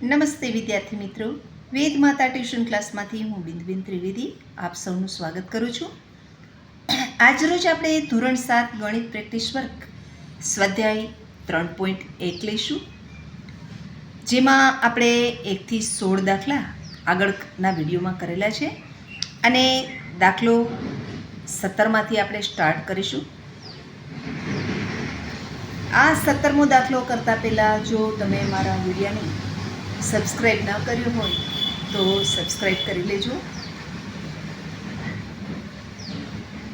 નમસ્તે વિદ્યાર્થી મિત્રો. વેદ માતા ટ્યુશન ક્લાસમાંથી હું બિંદુબેન ત્રિવેદી આપ સૌનું સ્વાગત કરું છું. આજરોજ આપણે ધોરણ સાત ગણિત પ્રેક્ટિસ વર્ક સ્વાધ્યાય ત્રણ પોઈન્ટ એક લઈશું. જેમાં આપણે એકથી સોળ દાખલા આગળના વિડીયોમાં કરેલા છે. અને દાખલો સત્તરમાંથી આપણે સ્ટાર્ટ કરીશું. આ સત્તરમો દાખલો કરતાં પહેલાં જો તમે મારા વિડીયોને સબસ્ક્રાઈબ ન કર્યું હોય તો સબસ્ક્રાઈબ કરી લેજો.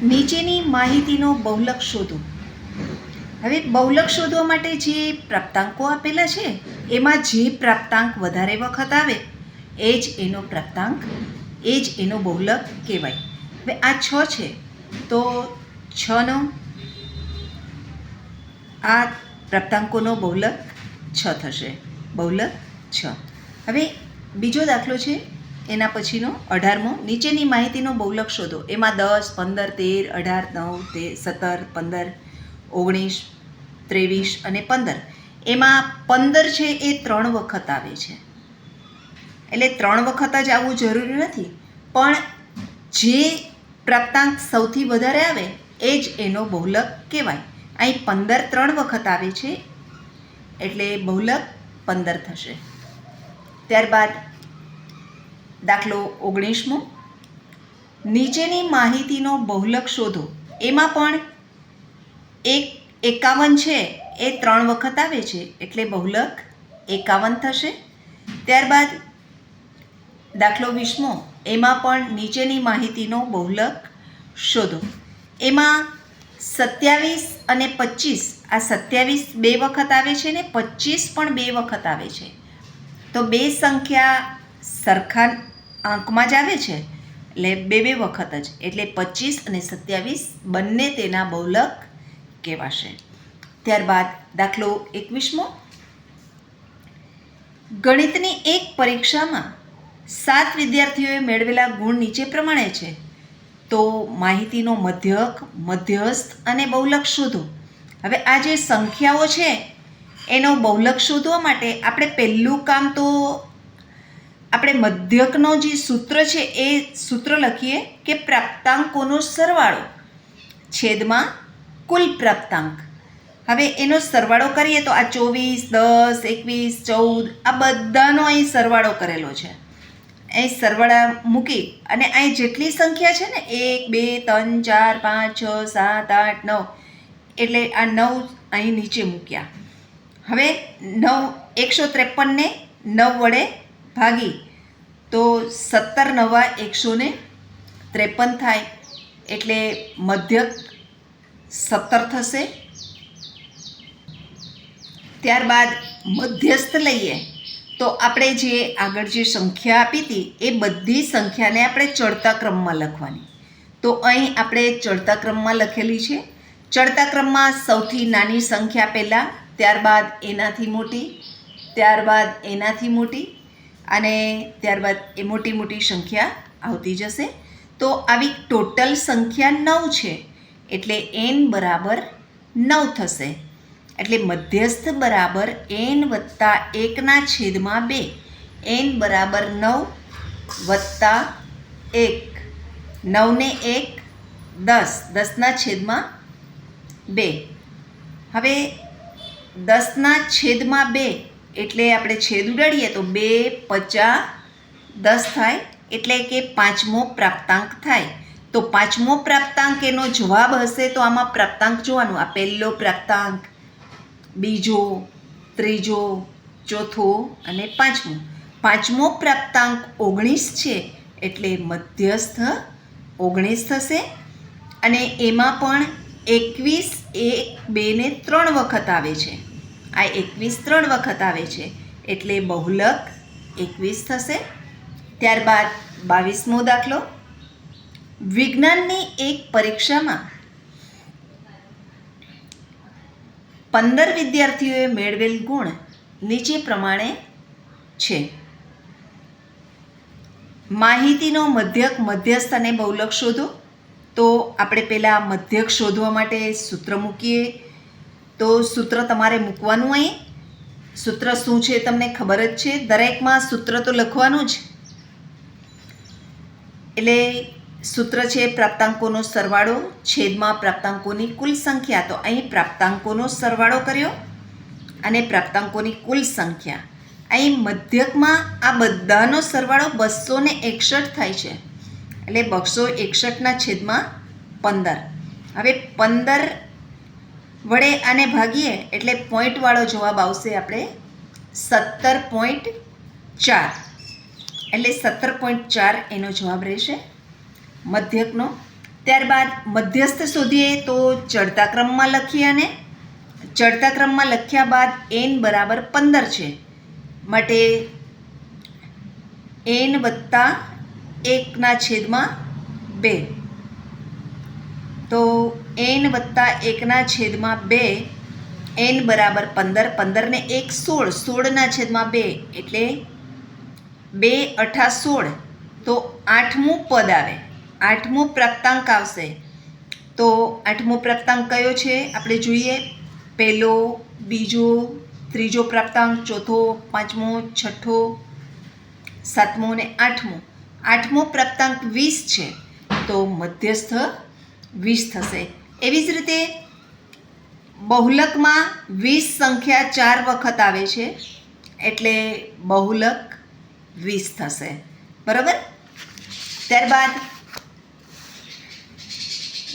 નીચેની માહિતીનો બહુલક શોધો. હવે બહુલક શોધવા માટે જે પ્રાપ્તાંકો આપેલા છે, એમાં જે પ્રાપ્તાંક વધારે વખત આવે, એ જ એનો પ્રાપ્તાંક, એ જ એનો બહુલક કહેવાય. હવે આ છ છે, તો છનો આ પ્રાપ્તાંકોનો બહુલક છ થશે. બહુલક છ. હવે બીજો દાખલો છે, એના પછીનો, અઢારમો. નીચેની માહિતીનો બહુલક શોધો. એમાં દસ, પંદર, તેર, અઢાર, નવ, તે, સત્તર, પંદર, ઓગણીસ, ત્રેવીસ અને પંદર. એમાં પંદર છે એ ત્રણ વખત આવે છે. એટલે ત્રણ વખત જ આવવું જરૂરી નથી. પણ જે પ્રાપ્તાંક સૌથી વધારે આવે, એ જ એનો બહુલક કહેવાય. અહીં પંદર ત્રણ વખત આવે છે, એટલે બહુલક પંદર થશે. ત્યારબાદ દાખલો ઓગણીસમો. નીચેની માહિતીનો બહુલક શોધો. એમાં પણ એક એકાવન છે, એ ત્રણ વખત આવે છે, એટલે બહુલક એકાવન થશે. ત્યારબાદ દાખલો વીસમો. એમાં પણ નીચેની માહિતીનો બહુલક શોધો. એમાં સત્યાવીસ અને પચીસ. આ સત્યાવીસ બે વખત આવે છે ને પચીસ પણ બે વખત આવે છે. તો બે સંખ્યા સરખા આંકમાં જ આવે છે. એટલે બે બે વખત જ. એટલે પચીસ અને સત્યાવીસ બંને તેના બહુલક કહેવાશે. ત્યારબાદ દાખલો એકવીસમો. ગણિતની એક પરીક્ષામાં સાત વિદ્યાર્થીઓએ મેળવેલા ગુણ નીચે પ્રમાણે છે. તો માહિતીનો મધ્યક, મધ્યસ્થ અને બહુલક શોધો. હવે આ જે સંખ્યાઓ છે એનો બહુલક શોધવા માટે આપણે પહેલું કામ તો આપણે મધ્યકનો જે સૂત્ર છે એ સૂત્ર લખીએ કે પ્રાપ્તાંકોનો સરવાળો. છેદમાં કુલ પ્રાપ્તાંક. હવે એનો સરવાળો કરીએ તો આ ચોવીસ, દસ, એકવીસ, ચૌદ, આ બધાનો અહીં સરવાળો કરેલો છે. અહીં સરવાળા મૂકી અને અહીં જેટલી સંખ્યા છે ને, એક, બે, ત્રણ, ચાર, પાંચ, છ, સાત, આઠ, નવ. એટલે આ નવ અહીં નીચે મૂક્યા. હવે નવ, એકસો ત્રેપનને નવ વડે ભાગી. તો સત્તર નવા એકસો ને ત્રેપન થાય એટલે મધ્યક સત્તર થશે. ત્યારબાદ મધ્યસ્થ લઈએ. તો આપણે જે આગળ જે સંખ્યા આપી હતી, એ બધી સંખ્યાને આપણે ચડતા ક્રમમાં લખવાની. તો અહીં આપણે ચડતા ક્રમમાં લખેલી છે. ચડતા ક્રમમાં સૌથી નાની સંખ્યા પહેલાં ત્યારબાદ એનાથી મોટી, ત્યારબાદ એનાથી મોટી અને ત્યારબાદ એ મોટી મોટી સંખ્યા આવતી જશે. તો આવી ટોટલ સંખ્યા નવ છે, એટલે એન બરાબર નવ થશે. એટલે મધ્યસ્થ બરાબર એન વત્તા એકના છેદમાં બે. એન બરાબર નવ વત્તા એક. નવને એક દસ. દસના છેદમાં બે. હવે દસના છેદમાં બે એટલે આપણે છેદ ઉડાડીએ તો બે પચાસ દસ થાય એટલે કે પાંચમો પ્રાપ્તાંક થાય. તો પાંચમો પ્રાપ્તાંક એનો જવાબ હશે તો આમાં પ્રાપ્તાંક જોવાનું. આ પહેલો પ્રાપ્તાંક, બીજો, ત્રીજો, ચોથો અને પાંચમો. પાંચમો પ્રાપ્તાંક ઓગણીસ છે એટલે મધ્યસ્થ ઓગણીસ થશે. અને એમાં પણ એકવીસ, એક, બે ને ત્રણ વખત આવે છે. આ એકવીસ ત્રણ વખત આવે છે. એટલે બહુલક એકવીસ થશે. ત્યારબાદ બાવીસમો દાખલો. વિજ્ઞાનની એક પરીક્ષામાં પંદર વિદ્યાર્થીઓએ મેળવેલ ગુણ નીચે પ્રમાણે છે. માહિતીનો મધ્યક મધ્યસ્થ અને બહુલક શોધો. તો આપણે પહેલાં મધ્યક શોધવા માટે સૂત્ર મૂકીએ. તો સૂત્ર તમારે મૂકવાનું અહીં. સૂત્ર શું છે તમને ખબર જ છે. દરેકમાં સૂત્ર તો લખવાનું જ. એટલે સૂત્ર છે પ્રાપ્તાંકોનો સરવાળો, છેદમાં પ્રાપ્તાંકોની કુલ સંખ્યા. તો અહીં પ્રાપ્તાંકોનો સરવાળો કર્યો અને પ્રાપ્તાંકોની કુલ સંખ્યા. અહીં મધ્યકમાં આ બધાનો સરવાળો બસો એકસઠ થાય છે. એટલે બસો એકસઠના છેદમાં પંદર. હવે પંદર વડે આને ભાગીએ એટલે પોઈન્ટવાળો જવાબ આવશે આપણે સત્તર પોઈન્ટ ચાર. એટલે સત્તર પોઈન્ટ ચાર એનો જવાબ રહેશે મધ્યકનો. ત્યારબાદ મધ્યસ્થ શોધીએ તો ચડતા ક્રમમાં લખીએ અને ચડતા ક્રમમાં લખ્યા બાદ એન બરાબર પંદર છે. માટે એન વત્તા એકના છેદમાં બે. તો એન વત્તા એકના છેદમાં બે, એન બરાબર પંદર પંદરને એક સોળ, સોળના છેદમાં બે એટલે બે અઠા સોળ. તો આઠમું પદ આવે. આઠમું પ્રાપ્તાંક આવશે. તો આઠમો પ્રાપ્તાંક કયો છે? આપણે જોઈએ. પહેલો, બીજો, ત્રીજો પ્રાપ્તાંક, ચોથો, પાંચમો, છઠ્ઠો, સાતમો અને આઠમો. આઠમો પ્રાપ્તાંક વીસ છે, તો મધ્યસ્થ વીસ થશે. એવી જ રીતે બહુલકમાં વીસ સંખ્યા ચાર વખત આવે છે, એટલે બહુલક વીસ થશે. બરાબર? ત્યારબાદ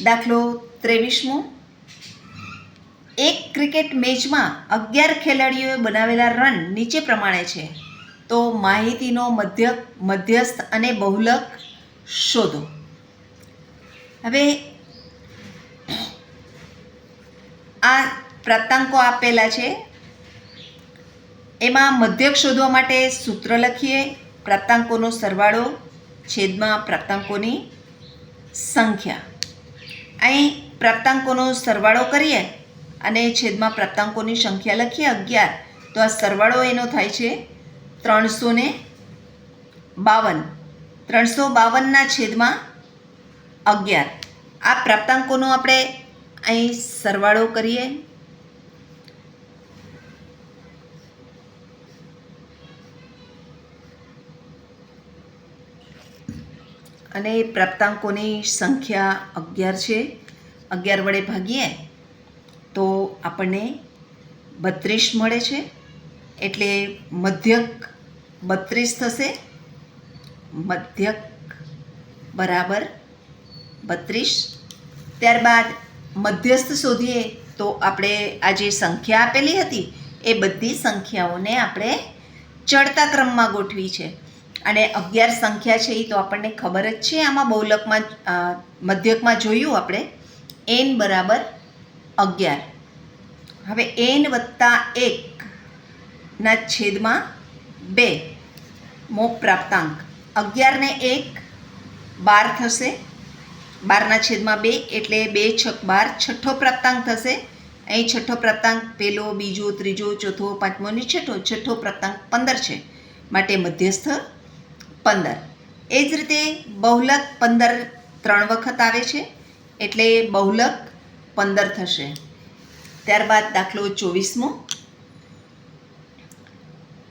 દાખલો ત્રેવીસમો. એક ક્રિકેટ મેચમાં અગિયાર ખેલાડીઓએ બનાવેલા રન નીચે પ્રમાણે છે. તો માહિતીનો મધ્ય, મધ્યસ્થ અને બહુલક શોધો. હવે આ પ્રાપ્તાંકો આપેલા છે. એમાં મધ્યક શોધવા માટે સૂત્ર લખીએ. પ્રાપ્તાંકોનો સરવાળો, છેદમાં પ્રાપ્તાંકોની સંખ્યા. અહીં પ્રાપ્તાંકોનો સરવાળો કરીએ અને છેદમાં પ્રાપ્તાંકોની સંખ્યા લખીએ અગિયાર. તો આ સરવાળો એનો થાય છે ત્રણસો ને બાવન. ત્રણસો બાવનના છેદમાં અગિયાર. આ પ્રાપ્તાંકોનો આપણે અહીં સરવાળો કરીએ. અને પ્રાપ્તાંકોની સંખ્યા અગિયાર છે. અગિયાર વડે ભાગીએ તો આપણને બત્રીસ મળે છે. એટલે મધ્યક બત્રીસ થશે. મધ્યક બરાબર બત્રીસ. ત્યારબાદ મધ્યસ્થ શોધીએ તો આપણે આ જે સંખ્યા આપેલી હતી, એ બધી સંખ્યાઓને આપણે ચડતા ક્રમમાં ગોઠવી છે. અને અગિયાર સંખ્યા છે એ તો આપણને ખબર જ છે. આમાં બહુલકમાં મધ્યકમાં જોયું આપણે. એન બરાબર અગિયાર. હવે એન વત્તા એકના છેદમાં બે. મો પ્રાપ્તાંક. અગિયારને એક બાર થશે. બારના છેદમાં બે એટલે બે છક બાર છઠ્ઠો પ્રાપ્તાંક થશે. અહીં છઠ્ઠો પ્રાપ્તાંક પહેલો બીજો, ત્રીજો, ચોથો, પાંચમો ને છઠ્ઠો. છઠ્ઠો પ્રાપ્તાંક પંદર છે. માટે મધ્યસ્થ પંદર. એ જ રીતે બહુલક પંદર ત્રણ વખત આવે છે એટલે બહુલક પંદર થશે. ત્યારબાદ દાખલો ચોવીસમો.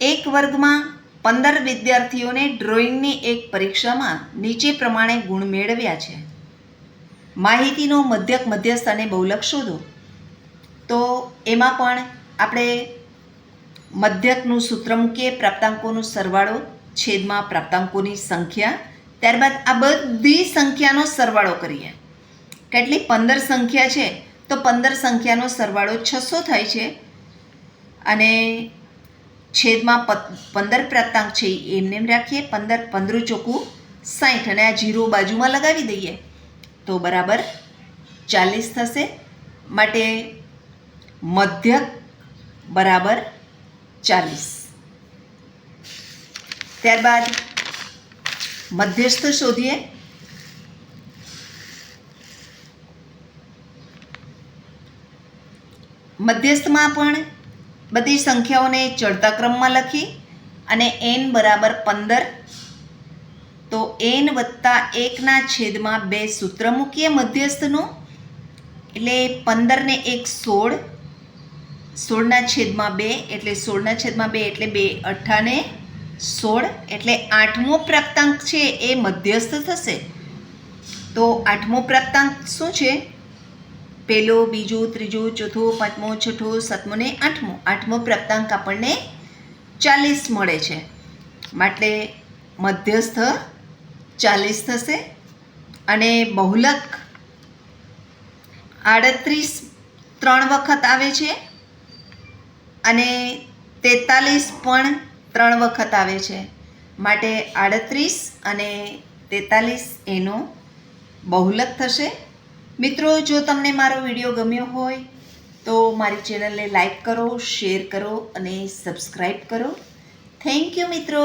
એક વર્ગમાં પંદર વિદ્યાર્થીઓને ડ્રોઈંગની એક પરીક્ષામાં નીચે પ્રમાણે ગુણ મેળવ્યા છે. માહિતીનો મધ્યક મધ્યસ્થ અને બહુલક શોધો. તો એમાં પણ આપણે મધ્યકનું સૂત્ર મૂકીએ, પ્રાપ્તાંકોનો સરવાળો, છેદમાં પ્રાપ્તાંકોની સંખ્યા, ત્યારબાદ આ બધી સંખ્યાનો સરવાળો કરીએ. કેટલી? પંદર સંખ્યા છે. તો પંદર સંખ્યાનો સરવાળો છસો થાય છે. અને છેદમાં પંદર પ્રાપ્તાંક છે. એમને એમ રાખીએ. પંદર પંદર ચોખ્ખું સાઠ અને આ જીરો બાજુમાં લગાવી દઈએ. તો બરાબર ચાલીસ થશે. માટે મધ્યક બરાબર ચાલીસ. ત્યારબાદ મધ્યસ્થ શોધીએ. મધ્યસ્થમાં પણ બધી સંખ્યાઓને ચડતા ક્રમમાં લખી અને એન બરાબર પંદર. તો એન વત્તા એકના છેદમાં બે સૂત્ર મૂકીએ મધ્યસ્થનું. એટલે પંદરને એક સોળ. સોળના છેદમાં બે એટલે સોળના છેદમાં બે એટલે બે અઠ્ઠાને સોળ. એટલે આઠમો પ્રાપ્તાંક છે એ મધ્યસ્થ થશે. તો આઠમો પ્રાપ્તાંક શું છે? પહેલો બીજું, ત્રીજું, ચોથું, પાંચમું, છઠ્ઠું, સાતમો ને આઠમો. આઠમો પ્રાપ્તાંક આપણને ચાલીસ મળે છે. માટે મધ્યસ્થ ચાલીસ થશે અને બહુલક આડત્રીસ ત્રણ વખત આવે છે અને તેતાલીસ પણ ત્રણ વખત આવે છે. માટે આડત્રીસ અને તેતાલીસ એનો બહુલક થશે. મિત્રો, જો તમને મારો વીડિયો ગમ્યો હોય, તો મારી ચેનલને લાઈક કરો, શેર કરો અને સબસ્ક્રાઈબ કરો. થેન્ક યુ મિત્રો.